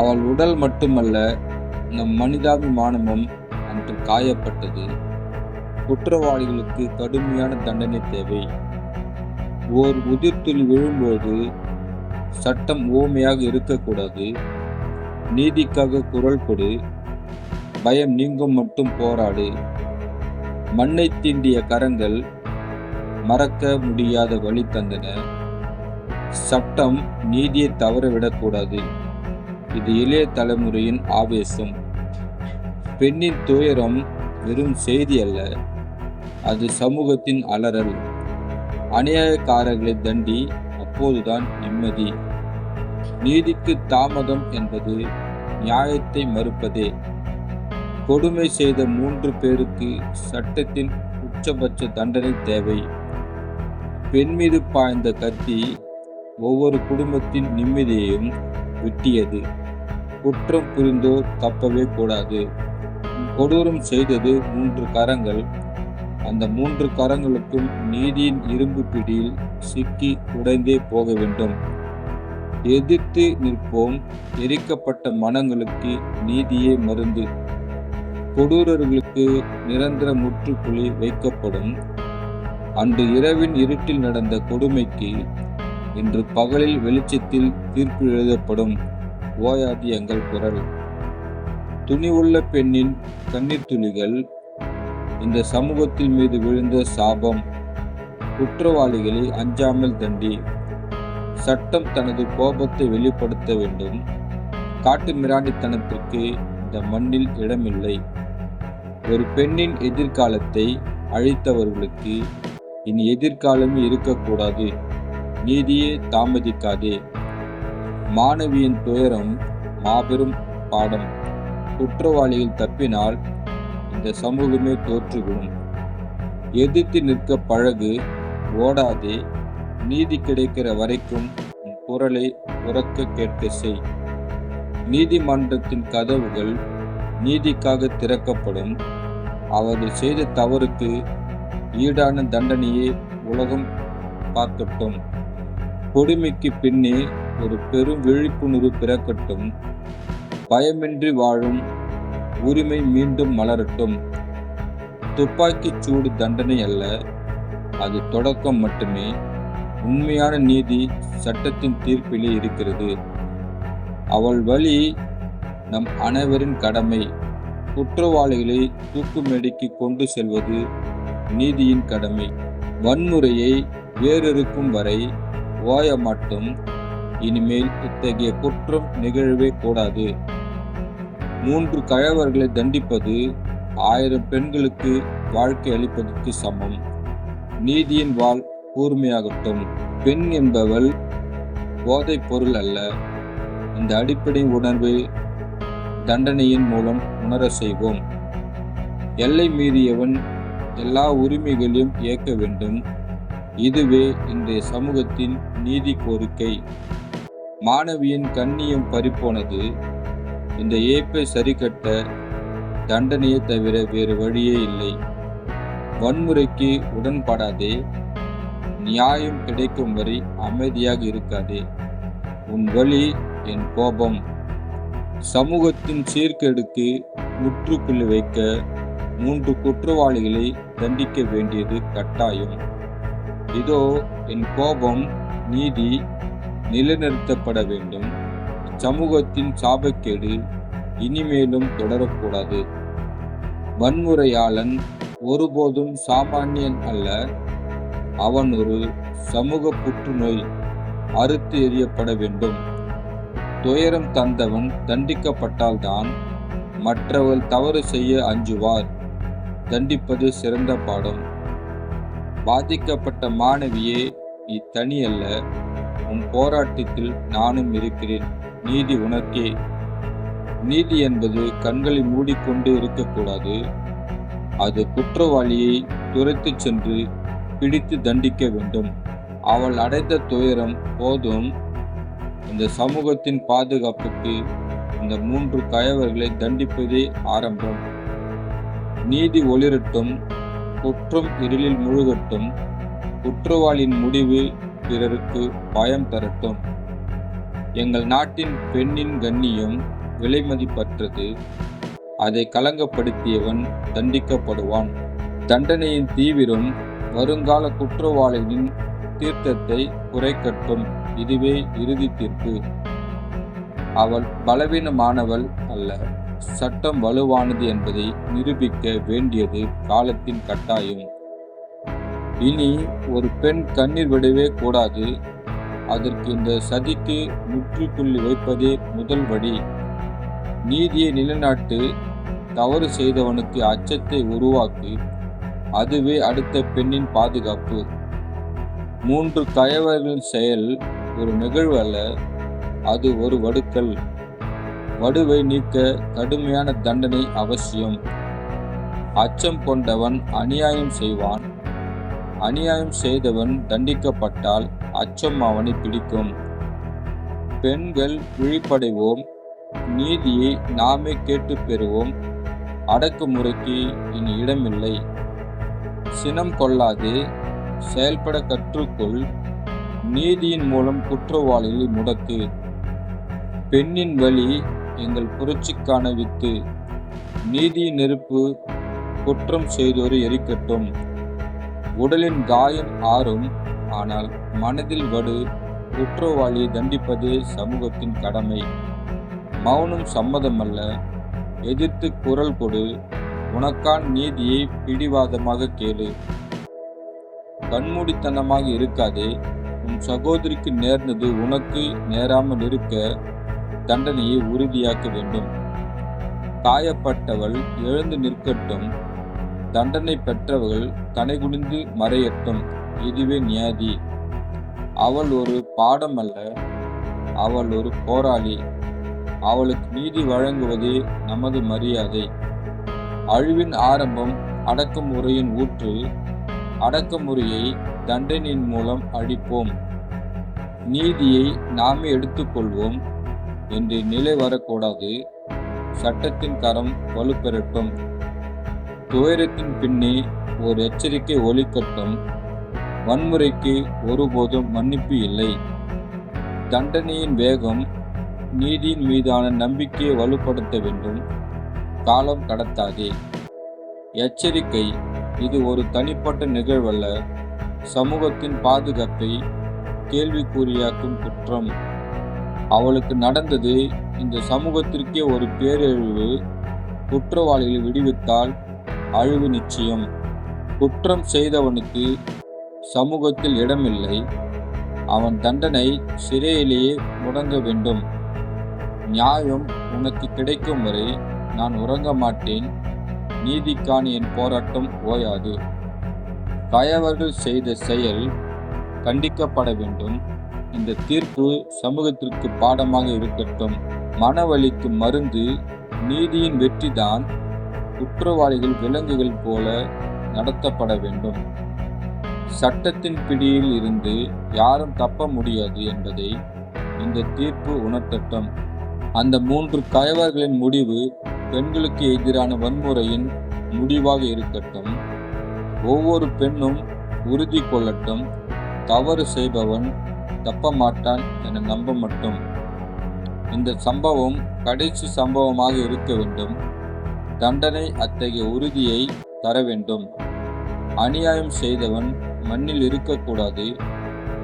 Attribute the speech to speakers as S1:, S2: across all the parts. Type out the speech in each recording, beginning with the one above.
S1: அவள் உடல் மட்டுமல்ல நம் மனிதாபிமானமும் அன்று காயப்பட்டது. குற்றவாளிகளுக்கு கடுமையான தண்டனை தேவை. ஓர் உதிர்த்தில் விழும்போது சட்டம் ஊமையாக இருக்கக்கூடாது. நீதிக்காக குரல் கொடு. பயம் நீங்கும் மட்டும் போராடு. மண்ணை தீண்டிய கரங்கள் மறக்க முடியாத வழி தந்தன. சட்டம் நீதியை தவறவிடக்கூடாது. இது இளைய தலைமுறையின் ஆவேசம். பெண்ணின் துயரம் வெறும் செய்தி அல்ல அது சமூகத்தின் அலறல். அநியாயக்காரர்களை தண்டி அப்போதுதான் நிம்மதி. நீதிக்கு தாமதம் என்பது நியாயத்தை மறுப்பதே. கொடுமை செய்த மூன்று பேருக்கு சட்டத்தின் உச்சபட்ச தண்டனை தேவை. பெண் மீது பாய்ந்த கத்தி ஒவ்வொரு குடும்பத்தின் நிம்மதியையும் வெட்டியது. குற்றம் புரிந்தோர் தப்பவே கூடாது. கொடூரம் செய்தது மூன்று கரங்கள். அந்த மூன்று கரங்களுக்கும் நீதியின் இரும்பு பிடியில் சிக்கி உடைந்தே போக வேண்டும். எதிர்த்து நிற்போம். எரிக்கப்பட்ட மனங்களுக்கு நீதியே மருந்து. கொடூரர்களுக்கு நிரந்தர முற்றுப்புள்ளி வைக்கப்படும். அன்று இரவின் இருட்டில் நடந்த கொடுமைக்கு இன்று பகலில் வெளிச்சத்தில் தீர்ப்பு எழுதப்படும். ஓயாது எங்கள் குரல். துணிவுள்ள பெண்ணின் கண்ணீர் துளிகள் இந்த சமூகத்தின் மீது விழுந்த சாபம் குற்றவாளிகளை அஞ்சாமல் தண்டி சட்டம் தனது கோபத்தை வெளிப்படுத்த வேண்டும். காட்டு மிராண்டித்தனத்திற்கு இந்த மண்ணில் இடமில்லை. ஒரு பெண்ணின் எதிர்காலத்தை அழித்தவர்களுக்கு இனி எதிர்காலமே இருக்கக்கூடாது. நீதியே தாமதிக்காதே. மாணவியின் துயரம் மாபெரும் பாடம். குற்றவாளியில் தப்பினால் இந்த சமூகமே தோற்றுவிடும். எதிர்த்து நிற்க பழகு ஓடாதே. நீதி கிடைக்கிற வரைக்கும் உன் குரலை உறக்க கேட்க செய். நீதிமன்றத்தின் கதவுகள் நீதிக்காக திறக்கப்படும். அவர்கள் செய்த தவறுக்கு ஈடான தண்டனையை உலகம் பார்க்கட்டும். கொடுமைக்கு பின்னே ஒரு பெரும் விழிப்புணர்வு பிறக்கட்டும். பயமின்றி வாழும் உரிமை மீண்டும் மலரட்டும். துப்பாக்கிச் சூடு தண்டனை அல்ல அது தொடக்கம் மட்டுமே. உண்மையான நீதி சட்டத்தின் தீர்ப்பிலே இருக்கிறது. அவள் வழி நம் அனைவரின் கடமை. குற்றவாளிகளை தூக்கு மேடைக்கு கொண்டு செல்வது நீதியின் கடமை. வன்முறையை வேறொருக்கும் வரை ஓய மட்டும் இனிமேல் இத்தகைய குற்றம் நிகழவே கூடாது. மூன்று கழவர்களை தண்டிப்பது ஆயிரம் பெண்களுக்கு வாழ்க்கை அளிப்பதற்கு சமம். நீதியின் வாழ் கூர்மையாகட்டும். பெண் என்பவள் போதைப் பொருள் அல்ல. இந்த அடிப்படை உணர்வை தண்டனையின் மூலம் உணர செய்வோம். எல்லை மீறியவன் எல்லா உரிமைகளையும் இயக்க வேண்டும். இதுவே இன்றைய சமூகத்தின் நீதி கோரிக்கை. மாணவியின் கண்ணியம் பறிப்போனது இந்த ஏப்பை சரிகட்ட தண்டனையை தவிர வேறு வழியே இல்லை. வன்முறைக்கு உடன்படாதே. நியாயம் கிடைக்கும் வரை அமைதியாக இருக்காதே. உன் வழி என் கோபம். சமூகத்தின் சீர்கேடுக்கு முற்றுப்புள்ளி வைக்க மூன்று குற்றவாளிகளை தண்டிக்க வேண்டியது கட்டாயம். இதோ என் கோபம் நீதி நிலைநிறுத்தப்பட வேண்டும். சமூகத்தின் சாபக்கேடு இனிமேலும் தொடரக்கூடாது. வன்முறையாளன் ஒருபோதும் சாமானியன் அல்ல. அவன் ஒரு சமூக புற்றுநோய் அறுத்து எறியப்பட வேண்டும். துயரம் தந்தவன் தண்டிக்கப்பட்டால்தான் மற்றவர் தவறு செய்ய அஞ்சுவார். தண்டிப்பது சிறந்த பாடம். பாதிக்கப்பட்ட மாணவியே நீ தனி அல்ல உன் போராட்டத்தில் நானும் இருக்கிறேன். நீதி உனக்கே. நீதி என்பது கண்களை மூடிக்கொண்டு இருக்கக்கூடாது. அது குற்றவாளியை துரைத்துச் சென்று பிடித்து தண்டிக்க வேண்டும். அவள் அடைந்த துயரம் போதும். இந்த சமூகத்தின் பாதுகாப்புக்கு இந்த மூன்று கயவர்களை தண்டிப்பதே ஆரம்பம். நீதி ஒளிரட்டும் குற்றம் இருளில் முழுகட்டும். குற்றவாளியின் முடிவு பிறருக்கு பயம் தரட்டும். எங்கள் நாட்டின் பெண்ணின் கண்ணியம் விலைமதிப்பற்றது. அதை களங்கப்படுத்தியவன் தண்டிக்கப்படுவான். தண்டனையின் தீவிரம் வருங்கால குற்றவாளிகளின் தீர்த்தத்தை குறைக்கட்டும். இதுவே இறுதி தீர்ப்பு. அவள் பலவீனமானவள் அல்ல. சட்டம் வலுவானது என்பதை நிரூபிக்க வேண்டியது காலத்தின் கட்டாயம். இனி ஒரு பெண் கண்ணீர் விடவே கூடாது. அதற்கு இந்த சதிக்கு முற்றுப்புள்ளி வைப்பதே முதல் வழி. நீதியை நிலைநாட்டு தவறு செய்தவனுக்கு அச்சத்தை உருவாக்கி. அதுவே அடுத்த பெண்ணின் பாதுகாப்பு. மூன்று கயவர்களின் செயல் ஒரு நிகழ்வு அல்ல அது ஒரு வடுக்கல். வடுவை நீக்க கடுமையான தண்டனை அவசியம். அச்சம் கொண்டவன் அநியாயம் செய்வான். அநியாயம் செய்தவன் தண்டிக்கப்பட்டால் அச்சம் அவனை பிடிக்கும். பெண்கள் விழிப்படைவோம். நீதியை நாமே கேட்டு பெறுவோம். அடக்குமுறைக்கு இனி இடமில்லை. சினம் கொள்ளாது. செயல்பட கற்றுக்கொள். நீதியின் மூலம் குற்றவாளிகளை முடக்கு. பெண்ணின் வழி எங்கள் புரட்சிக்கான வித்து. நீதியின் நெருப்பு குற்றம் செய்தோரை எரிக்கட்டும். உடலின் காயம் ஆறும் ஆனால் மனதில் வடு குற்றவாளியை தண்டிப்பதே சமூகத்தின் கடமை. மௌனம் சம்மதமல்ல. எதிர்த்து குரல் கொடு. உனக்கான் நீதியை பிடிவாதமாக கேளு. கண்மூடித்தனமாக இருக்காதே. உன் சகோதரிக்கு நேர்ந்தது உனக்கு நேராமல் இருக்க தண்டனையை உறுதியாக்க வேண்டும். காயப்பட்டவள் எழுந்து நிற்கட்டும். தண்டனை பெற்றவர்கள் தனைகுனிந்து மறையட்டும் இதுவே நியாதி. அவள் ஒரு பாடம் அல்ல அவள் ஒரு போராளி. அவளுக்கு நீதி வழங்குவதே நமது மரியாதை. அழிவின் ஆரம்பம் அடக்குமுறையின் ஊற்று அடக்குமுறையை தண்டனையின் மூலம் அழிப்போம். நீதியை நாமே எடுத்துக்கொள்வோம் என்று நிலை வரக்கூடாது. சட்டத்தின் கரம் வலுப்பெறட்டும். துயரத்தின் பின்னே ஒரு எச்சரிக்கை ஒலிக்கட்டும். வன்முறைக்கு ஒருபோதும் மன்னிப்பு இல்லை. தண்டனையின் வேகம் நீதியின் மீதான நம்பிக்கையை வலுப்படுத்த வேண்டும். காலம் கடத்தாதே. எச்சரிக்கை இது ஒரு தனிப்பட்ட நிகழ்வல்ல. சமூகத்தின் பாதுகாப்பை கேள்விக்குறியாக்கும் குற்றம். அவளுக்கு நடந்தது இந்த சமூகத்திற்கே ஒரு பேரழிவு. குற்றவாளிகளை விடுவித்தால் அழிவு நிச்சயம். குற்றம் செய்தவனுக்கு சமூகத்தில் இடமில்லை. அவன் தண்டனை சிறையிலேயே முடங்க வேண்டும். நியாயம் உனக்கு கிடைக்கும் வரை நான் உறங்க மாட்டேன். நீதிக்கான என் போராட்டம் ஓயாது. கயவர்கள் செய்த செயல் கண்டிக்கப்பட வேண்டும். இந்த தீர்ப்பு சமூகத்திற்கு பாடமாக இருக்கட்டும். மனவழிக்கு மருந்து நீதியின் வெற்றிதான் குற்றவாளிகள் விலங்குகள் போல நடத்தப்பட வேண்டும். சட்டத்தின் பிடியில் இருந்து யாரும் தப்ப முடியாது என்பதை இந்த தீர்ப்பு உணர்த்தட்டும். அந்த மூன்று கயவர்களின் முடிவு பெண்களுக்கு எதிரான வன்முறையின் முடிவாக இருக்கட்டும். ஒவ்வொரு பெண்ணும் உறுதி கொள்ளட்டும். தவறு செய்பவன் தப்ப மாட்டான் என நம்ப மட்டும். இந்த சம்பவம் கடைசி சம்பவமாக இருக்க வேண்டும். தண்டனை அத்தகைய உறுதியை தர வேண்டும் அநியாயம் செய்தவன் மண்ணில் இருக்கக்கூடாது.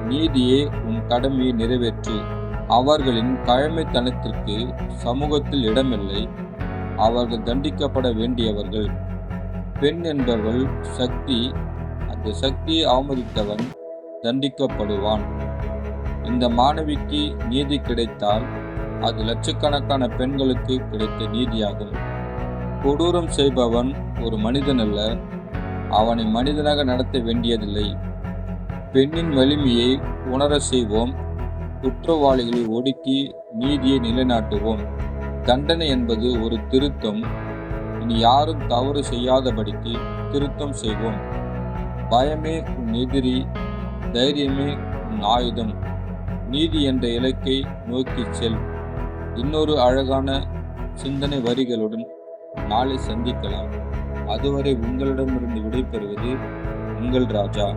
S1: நீதியே உன் கடமையை நிறைவேற்று. அவர்களின் கழமைத்தனத்திற்கு சமூகத்தில் இடமில்லை. அவர்கள் தண்டிக்கப்பட வேண்டியவர்கள். பெண் என்பவள் சக்தி அந்த சக்தியை அவமதித்தவன் தண்டிக்கப்படுவான். இந்த மாணவிக்கு நீதி கிடைத்தால் அது லட்சக்கணக்கான பெண்களுக்கு கிடைத்த நீதியாகும். கொடூரம் செய்பவன் ஒரு மனிதன் அல்ல அவனை மனிதனாக நடத்த வேண்டியதில்லை. பெண்ணின் வலிமையை உணர செய்வோம். குற்றவாளிகளை ஒடுக்கி நீதியை நிலைநாட்டுவோம். தண்டனை என்பது ஒரு திருத்தம். இனி யாரும் தவறு செய்யாதபடிக்கு திருத்தம் செய்வோம். பயமே உன் எதிரி தைரியமே உன் ஆயுதம். நீதி என்ற இலக்கை நோக்கி செல். இன்னொரு அழகான சிந்தனை வரிகளுடன் நாளை சந்திக்கலாம். அதுவரை உங்களிடமிருந்து விடைபெறுவது உங்கள் ராஜா.